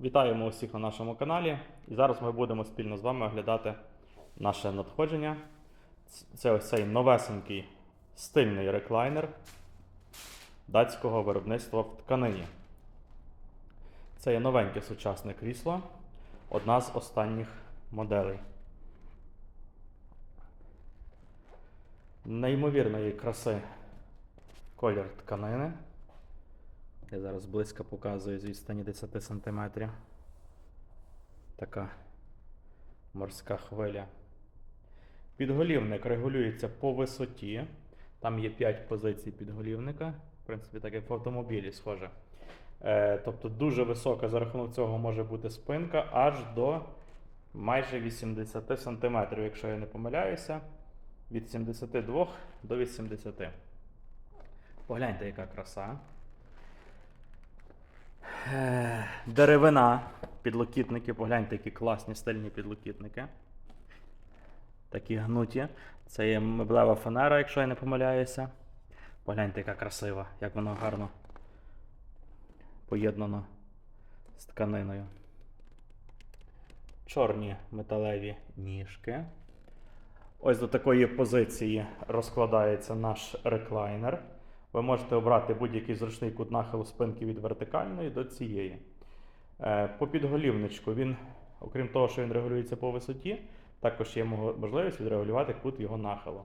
Вітаємо усіх на нашому каналі. І зараз ми будемо спільно з вами оглядати наше надходження. Це ось цей новесенький стильний реклайнер датського виробництва в тканині. Це є новеньке сучасне крісло, одна з останніх моделей. Неймовірної краси колір тканини. Я зараз близько показую з відстані 10 см. Така морська хвиля. Підголівник регулюється по висоті. Там є 5 позицій підголівника. В принципі, так як в автомобілі схоже. Е, тобто дуже висока за рахунок цього може бути спинка аж до майже 80 см, якщо я не помиляюся. Від 72 до 80. Погляньте, яка краса. Е, Деревина, підлокітники, погляньте, які класні стильні підлокітники. Такі гнуті. Це є меблева фанера, якщо я не помиляюся. Погляньте, яка красива, як воно гарно поєднано з тканиною. Чорні металеві ніжки. Ось до такої позиції розкладається наш реклайнер. Ви можете обрати будь-який зручний кут нахилу спинки від вертикальної до цієї. Е, По підголівничку він, окрім того, що він регулюється по висоті, також є можливість відрегулювати кут його нахилу.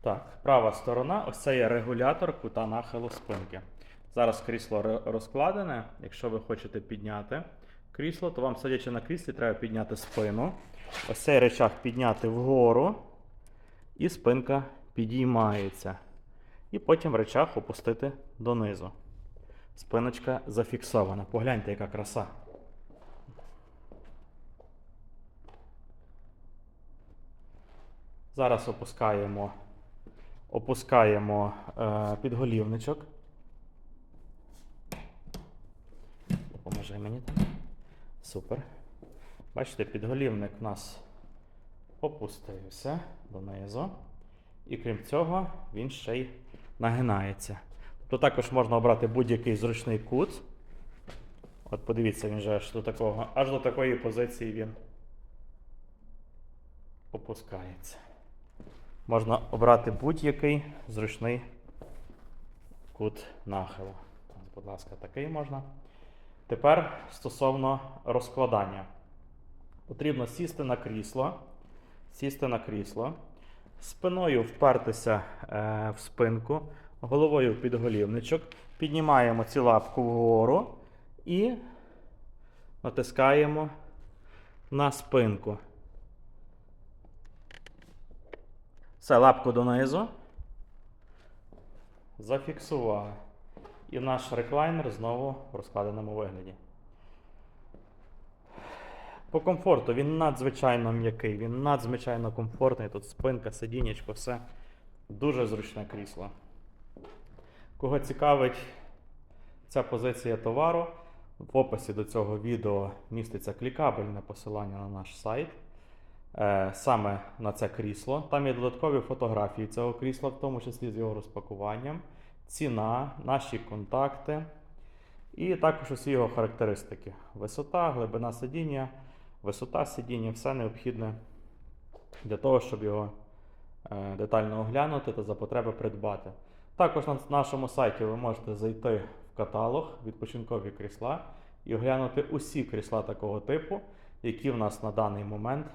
Так, права сторона, ось це є регулятор кута нахилу спинки. Зараз крісло розкладене. Якщо ви хочете підняти крісло, то вам, сидячи на кріслі, треба підняти спину. Ось цей речах підняти вгору, і спинка підіймається. І потім речах опустити донизу. Спиночка зафіксована. Погляньте, яка краса. Зараз опускаємо, опускаємо е, підголівничок. Допоможи мені так. Супер. Бачите, підголівник у нас опустився донизу. І крім цього, він ще й нагинається. Тобто також можна обрати будь-який зручний кут. От подивіться, він же аж до такого, аж до такої позиції він опускається. Можна обрати будь-який зручний кут нахилу. Будь ласка, такий можна. Тепер стосовно розкладання. Потрібно сісти на крісло, сісти на крісло, спиною впертися е, в спинку, головою в підголівничок, піднімаємо цю лапку вгору і натискаємо на спинку. Все, лапку донизу. Зафіксували. І наш реклайнер знову в розкладеному вигляді. По комфорту він надзвичайно м'який, він надзвичайно комфортний. Тут спинка, сидіннячко, все. Дуже зручне крісло. Кого цікавить ця позиція товару, в описі до цього відео міститься клікабельне посилання на наш сайт. Е, саме на це крісло. Там є додаткові фотографії цього крісла, в тому числі з його розпакуванням, ціна, наші контакти і також усі його характеристики. Висота, глибина сидіння, висота сидіння, все необхідне для того, щоб його е, детально оглянути та за потреби придбати. Також на нашому сайті ви можете зайти в каталог відпочинкові крісла і оглянути усі крісла такого типу, які в нас на даний момент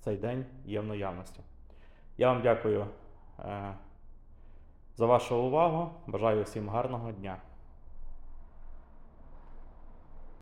цей день є в наявності. Я вам дякую е, за вашу увагу. Бажаю всім гарного дня.